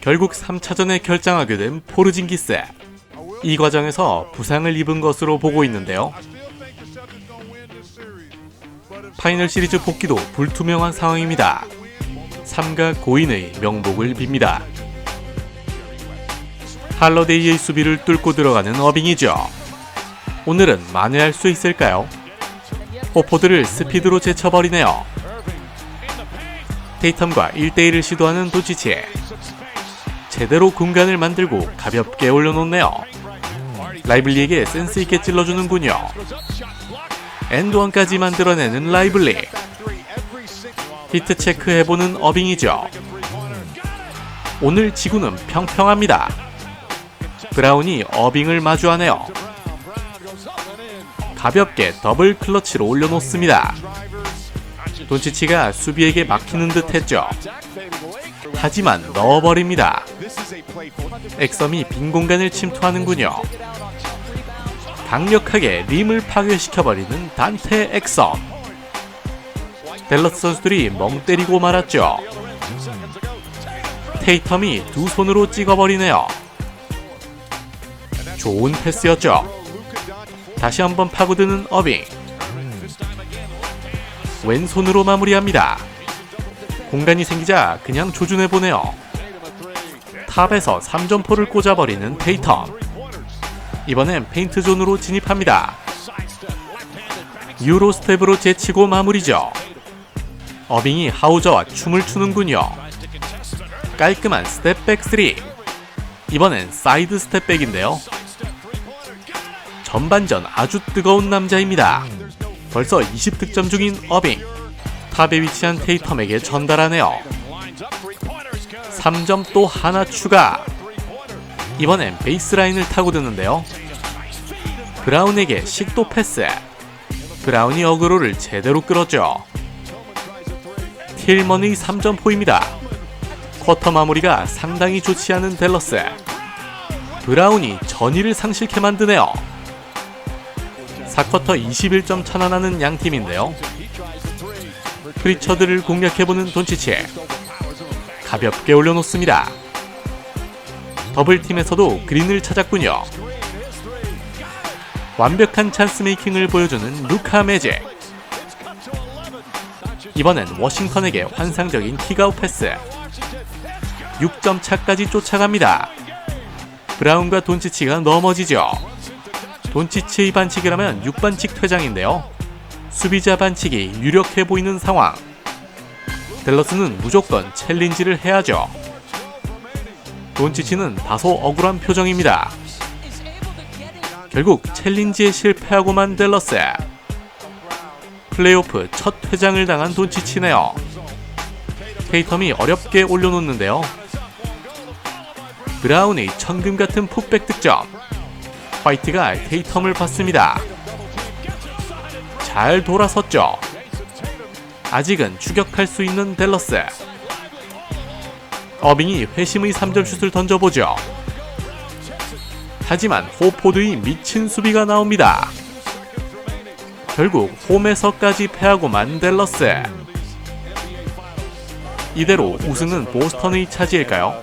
결국 3차전에 결장하게 된 포르징기스. 이 과정에서 부상을 입은 것으로 보고 있는데요. 파이널 시리즈 복귀도 불투명한 상황입니다. 3가 고인의 명복을 빕니다. 할러데이의 수비를 뚫고 들어가는 어빙이죠. 오늘은 만회할 수 있을까요? 호포드를 스피드로 제쳐버리네요. 테이텀과 1대1을 시도하는 도치치. 제대로 공간을 만들고 가볍게 올려놓네요. 라이블리에게 센스있게 찔러주는군요. 엔드원까지 만들어내는 라이블리. 히트 체크해보는 어빙이죠. 오늘 지구는 평평합니다. 브라운이 어빙을 마주하네요. 가볍게 더블 클러치로 올려놓습니다. 돈치치가 수비에게 막히는 듯 했죠. 하지만 넣어버립니다. 엑섬이 빈 공간을 침투하는군요. 강력하게 림을 파괴시켜버리는 단테 엑섬. 델러스 선수들이 멍 때리고 말았죠. 테이텀이 두 손으로 찍어버리네요. 좋은 패스였죠. 다시 한번 파고드는 어빙. 왼손으로 마무리합니다. 공간이 생기자 그냥 조준해 보네요. 탑에서 3점포를 꽂아버리는 테이텀. 이번엔 페인트 존으로 진입합니다. 유로 스텝으로 제치고 마무리죠. 어빙이 하우저와 춤을 추는군요. 깔끔한 스텝백 3. 이번엔 사이드 스텝백인데요. 전반전 아주 뜨거운 남자입니다. 벌써 20득점 중인 어빙. 탑에 위치한 테이텀에게 전달하네요. 3점 또 하나 추가. 이번엔 베이스라인을 타고 드는데요. 브라운에게 식도 패스. 브라운이 어그로를 제대로 끌었죠. 틸먼의 3점포입니다. 쿼터 마무리가 상당히 좋지 않은 델러스. 브라운이 전의를 상실케 만드네요. 4쿼터 21점 차나 나는 양 팀인데요. 프리처드를 공략해보는 돈치치. 가볍게 올려놓습니다. 더블팀에서도 그린을 찾았군요. 완벽한 찬스 메이킹을 보여주는 루카 매직. 이번엔 워싱턴에게 환상적인 킥아웃 패스. 6점 차까지 쫓아갑니다. 브라운과 돈치치가 넘어지죠. 돈치치의 반칙이라면 6반칙 퇴장인데요. 수비자 반칙이 유력해 보이는 상황. 델러스는 무조건 챌린지를 해야죠. 돈치치는 다소 억울한 표정입니다. 결국 챌린지에 실패하고만 델러스. 플레이오프 첫 퇴장을 당한 돈치치네요. 테이텀이 어렵게 올려놓는데요. 브라운의 천금 같은 풋백 득점. 화이트가 테이텀을 받습니다. 잘 돌아섰죠. 아직은 추격할 수 있는 델러스. 어빙이 회심의 3점 슛을 던져보죠. 하지만 호포드의 미친 수비가 나옵니다. 결국 홈에서까지 패하고만 델러스. 이대로 우승은 보스턴의 차지일까요?